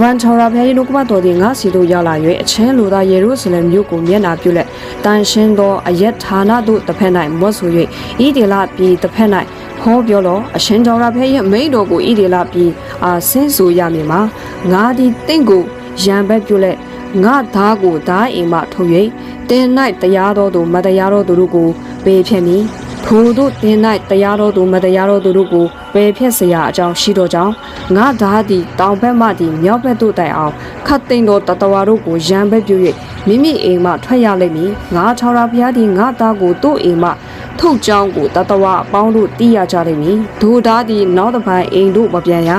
ပန်ချော်ရာဖျားရီနှုတ်ကပတော်သည်ငါစီသို့ရောက်လာ၍အချင်းလူသားယေရုရှလင်မြို့ကိုမျက်နှာပြုလက်တန်ရှင်းသောအယက်ဌာနသို့တစ်ဖက်၌မွတ်ဆို၍ဤဒေလပြည်တစ်ဖက်၌ဟောပြောလောအရှင်တော်ရာဖျားရဲ့မိန့်တော်ကိုဤဒေလပြည်အာဆင်းဆိုရမည်မှာငါသည်တင့်ကိုရံဘက်ပြုလက်ငါသားကိုသားအိမ်မှထုတ်၍တင်၌တရားတော်သူမတရားတော်သူတို့ကိုပေးဖြတ်မည် ထို့သောတင်၌တရားတော်သူမတရားတော်သူတို့ကိုပယ်ဖြတ်เสียအကြောင်းရှိတော်ကြောင့်ငါသားသည်တောင်ဘက်မှသည်မြောက်ဘက်သို့တိုင်အောင်ခတ်သိမ်းသောတတဝါတို့ကိုရံဘက်ပြု၍မိမိအိမ်မှထွက်ရလိမ့်မည်ငါချော်ရာဘုရားသည်ငါသားကိုသူ့အိမ်မှထုတ်ကြောင်းကိုတတဝါအပေါင်းတို့သိရကြလိမ့်မည်ဒိုသားသည်နောက်တစ်ပိုင်းအိမ်တို့မပြန်ရ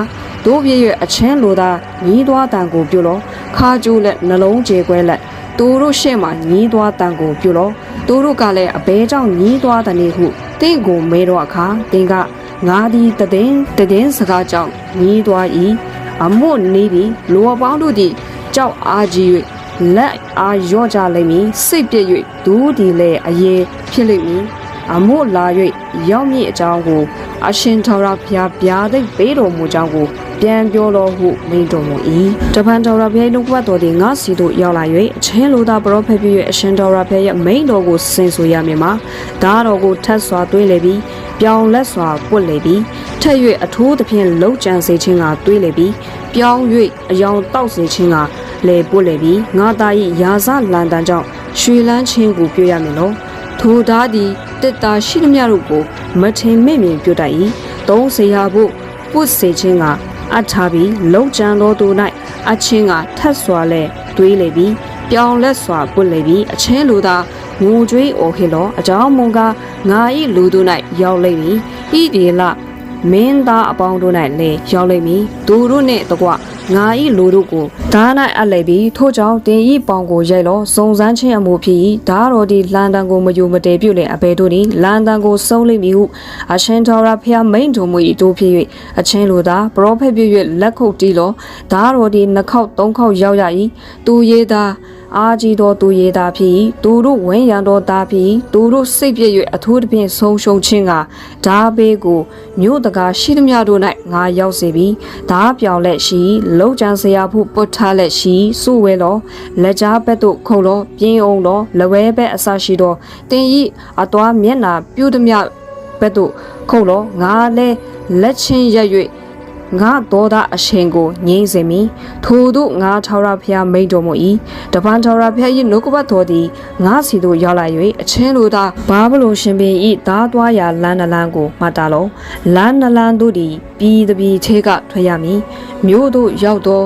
တို့ပြည့်၍အချင်းလိုသာညီးသွားတန်ကိုပြုလောခါကျိုးလက်နှလုံးကျေခွဲလက်သူတို့ရှေ့မှညီးသွားတန်ကိုပြုလော သူတို့ကလည်းအဘဲကြောင့်ညီးသွားတဲ့နေဟုတင့်ကိုမဲတော့အခါတင်ကငါသည်တည်င်းတည်င်းစကားကြောင့်ညီးသွား၏အမွတ်နေပြီးလူအပေါင်းတို့သည်ကြောက်အားကြီး၍လက်အားရော့ကြလိမ့်မည်စိတ်ပြည့်၍ဒူးဒီလည်းအယေဖြစ်လိမ့်မည် အမို့လာ၍ရောက်မည့်အကြောင်းကိုအရှင်ထောရဘုရားဗျာဒိတ်ပေးတော်မူကြောင်းကိုပြန်ပြောတော်ဟုမိန့်တော်မူ၏တပန်ထောရဘုရားနှုတ်ကပတ်တော်သည်ငါစီသို့ရောက်လာ၍အချင်းလိုသာပရောဖက်ဖြစ်၍အရှင်ထောရဘုရားရဲ့မိန့်တော်ကိုဆင်ဆိုရမည်မှာဒါတော်ကိုထတ်စွာတွေးလေပြီးပြောင်းလက်စွာပွတ်လေပြီးထက်၍အထိုးသဖြင့်လှုပ်ကြံစေခြင်းကတွေးလေပြီးပြောင်း၍အယောင်တောက်စေခြင်းကလေပွတ်လေပြီးငါသား၏ယာစလန်တန်ကြောင့်ရွှေလန်းခြင်းကိုပြုရမည်လော ထိုသားသည်တစ်တာရှိသမျှတို့ကိုမထင်မိမင်ပြုတတ်၏သုံးစေရာဖို့ပုစေခြင်းကအထာပြီးလုံချံတော်သူ၌အချင်းကထက်စွာလဲတွေးလေပြီးပြောင်းလက်စွာပွတ်လေပြီးအချင်းလူသာငိုကြွေးအော်ခေလောအကြောင်းမူကားငါ၏လူတို့၌ရောက်လိမ့်မည်ဤဒီလမင်းသားအပေါင်းတို့၌လည်းရောက်လိမ့်မည်သူတို့နှင့်တကွ ငါ၏လူတို့ကိုဓာ၌အပ်လိုက်ပြီးထို့ကြောင့်တင်ဤပေါင်ကိုရိုက်လောစုံစမ်းခြင်းအမှုဖြစ်၏ဓာတော်ဒီလန်တန်ကိုမယူမတည်ပြုလင်အဘယ်တို့သည်လန်တန်ကိုစုံလိမ့်မည်ဟုအရှင်တော်ရဖျားမိန်တော်မူ၏တို့ဖြစ်၍အချင်းလိုသာပရောဖက်ဖြစ်၍လက်ခုပ်တီးလောဓာတော်ဒီနှစ်ခေါက်သုံးခေါက်ရောက်ရ၏သူရေးသာ အာကြီးတော်သူရေးသားဖြစ်၏သူတို့ဝင်းရံတော်သားဖြစ်၏သူတို့စိတ်ပြည့်၍အထူးသဖြင့်ဆုံးရှုံးခြင်းကဓာဘေးကိုမြို့တကာရှိသမျှတို့၌ငါရောက်စေပြီးဓာပြောင်လက်ရှိလုံချန်စရာဖို့ပုတ်ထားလက်ရှိစုဝဲလောလက်ကြားဘက်သို့ခုံလောပြင်းအောင်လောလဝဲဘက်အစရှိသောတင်ဤအသွားမျက်နာပြုသမျှဘက်သို့ခုံလောငါလဲလက်ချင်းရက်၍ ငါသောတာအရှင်ကိုငြိမ့်စေမည်ထို့သို့ငါထောက်ရဖျားမိန်တော်မူ၏တပန်ထောက်ရဖျား၏နှုတ်ကပတ်တော်သည်ငါစီသို့ရောက်လာ၍အချင်းလိုသာဘာဘလုံရှင်ပင်၏သားသွားရာလမ်းနလန်းကိုမှတ်တာလောလမ်းနလန်းတို့သည်ပြည်တပြည်ထဲကထွက်ရမည်မြို့သို့ရောက်သော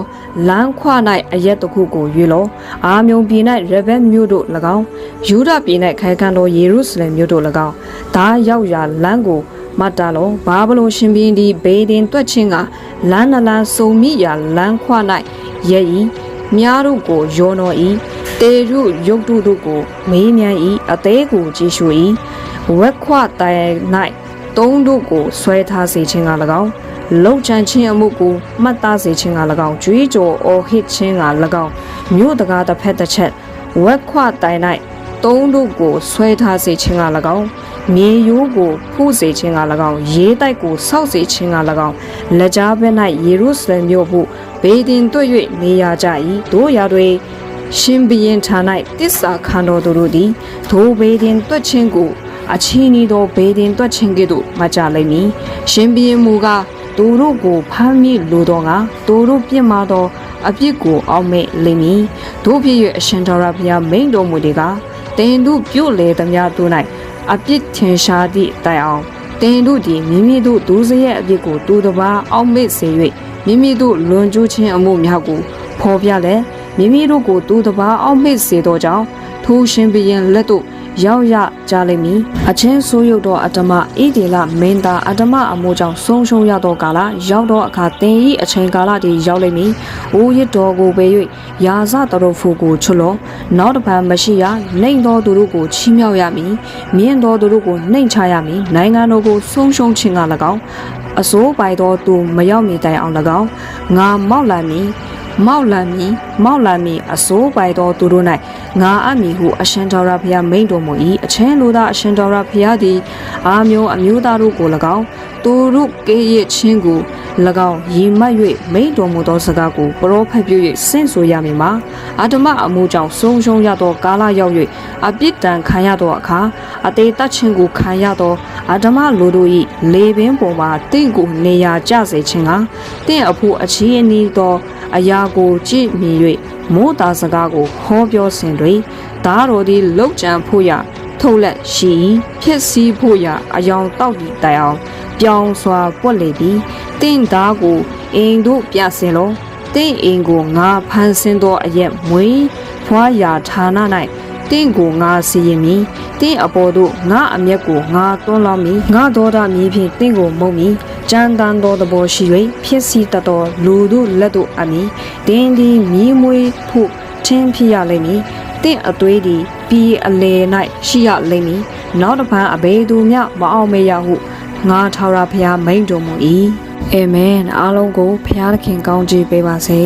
လမ်းခွ၌အရက်တစ်ခုကိုရွေလောအာမြုံပြည်၌ရဗက်မြို့တို့၎င်းယူဒပြည်၌ခိုင်ခံသောယေရုရှလင်မြို့တို့၎င်းဒါရောက်ရာလမ်းကို မတ်တာလောဘာဘလုံရှင်ဘင်းဒီဘေးတင်တွက်ချင်းကလမ်းနလန်းစုံမိရာလမ်းခွ၌ရဲ့ဤမြားတို့ကိုယောနောဤတေရုရုတ်တုတို့ကိုမေးမြန်းဤအသေးကိုကြည်ရှုဤဝက်ခွတိုင်၌သုံးတို့ကိုဆွဲထားစေခြင်းက၎င်းလုံချန်ချင်းအမှုကိုမှတ်သားစေခြင်းက၎င်းကြွေးကြော်အော်ဟစ်ခြင်းက၎င်းမြို့တကားတစ်ဖက်တစ်ချက်ဝက်ခွတိုင်၌ သုံးတို့ကိုဆွဲထားစေခြင်းက၎င်းမြေရိုးကိုဖုစေခြင်းက၎င်းရေးတိုက်ကိုဆောက်စေခြင်းက၎င်းလက်ကြားဘက်၌ယေရုရှလင်မြို့ဟုဘေဒင်တွေ့၍နေရကြ၏တို့ရာတွင်ရှင်ဘရင်ဌာ၌တစ္ဆာခံတော်သူတို့သည်ဒိုဘေဒင်တွက်ခြင်းကိုအချီးနီးသောဘေဒင်တွက်ခြင်းကဲ့သို့မှကြလိမ့်မည်ရှင်ဘရင်မူကားသူတို့ကိုဖမ်းမိလိုသောငါသူတို့ပြစ်မှားသောအပြစ်ကိုအောက်မဲ့လိမ့်မည်တို့ဖြစ်၍အရှင်တော်ရဘုရားမိန်တော်မူသည်က တင်တို့ပြုတ်လေသမျှတို့၌အပြစ်ထင်ရှားသည့်တိုင်အောင်တင်တို့သည်မိမိတို့ဒုစရိုက်အပြစ်ကိုသူတစ်ပါးအောက်မဲ့စေ၍မိမိတို့လွန်ကျူးခြင်းအမှုများကိုဖော်ပြလဲမိမိတို့ကိုသူတစ်ပါးအောက်မဲ့စေသောကြောင့်ထိုရှင်ဘုရင်လက်သို့ ရောက်ရကြလိမ့်မည်အချင်းဆိုးရုပ်သောအတ္တမဣဒေလမင်းသားအတ္တမအမိုးကြောင့်ဆုံးရှုံးရသောကာလရောက်သောအခါတင်ဤအချိန်ကာလတည်းရောက်လိမ့်မည်။အိုးရစ်တော်ကိုပဲ၍ယာဇတတော်ဖူကိုချွတ်လောနောက်တစ်ပံမရှိရနှိမ်သောသူတို့ကိုချီးမြှောက်ရမည်။မြင့်သောသူတို့ကိုနှိမ်ချရမည်။နိုင်ငံတော်ကိုဆုံးရှုံးခြင်းက၎င်းအစိုးပိုင်သောသူမရောက်မီတိုင်အောင်၎င်းငါမောက်လာမည် မောက်လာမည်မောက်လာမည်အစိုးပိုင်သောသူတို့၌ငါအမိဟုအရှင်တော်ရဖျားမိန်တော်မူ၏အချင်းလိုသာအရှင်တော်ရဖျားသည်အာမျိုးအမျိုးသားတို့ကို၎င်းသူတို့ကေးရချင်းကို၎င်းရီမတ်၍မိန်တော်မူသောစကားကိုပရောဖက်ပြု၍ဆင့်ဆိုရမည်မှာအာဓမအမှုကြောင့်ဆုံးရှုံးရသောကာလရောက်၍အပြစ်ဒဏ်ခံရသောအခါအသေးတတ်ခြင်းကိုခံရသောအာဓမလူတို့၏လေပင်ပေါ်မှာတင့်ကိုနေရာကျစေခြင်းကတင့်အဖို့အချီးအနီးသော အရာကိုကြည့်မြင်၍မိုးသားစကားကိုဟောပြောစဉ်တွင်ဒါတော်သည်လောက်ကြံဖို့ရထုတ်လက်ရှိ၏ဖြစ်စည်းဖို့ရအယောင်တောက်ပြီးတိုင်အောင်ပြောင်းစွာပွက်လေသည်တင့်သားကိုအိမ်တို့ပြဆင်လောတင့်အိမ်ကိုငါဖန်ဆင်းသောအရက်မွေးဖွာရာဌာန၌တင့်ကိုငါစီရင်မည်တင့်အပေါ်သို့ငါအမျက်ကိုငါတွန်းလောင်းမည်ငါတော်တာမည်ဖြင့်တင့်ကိုမုံမည် ကြမ်းတမ်းသောသဘောရှိ၍ဖြစ်စီတတ်သောလူတို့လက်တို့အမည်တင်းဒီမြည်မွေးဖို့ချင်းဖြစ်ရလိမ့်မည်တင့်အသွေးသည်ပြီးအလေ၌ရှိရလိမ့်မည်နောက်တစ်ဖန်အဘယ်သူမျှမအောင်မေရဟုငါထာဝရဘုရားမိန့်တော်မူ၏အာမင်အားလုံးကိုဘုရားသခင်ကောင်းချီးပေးပါစေ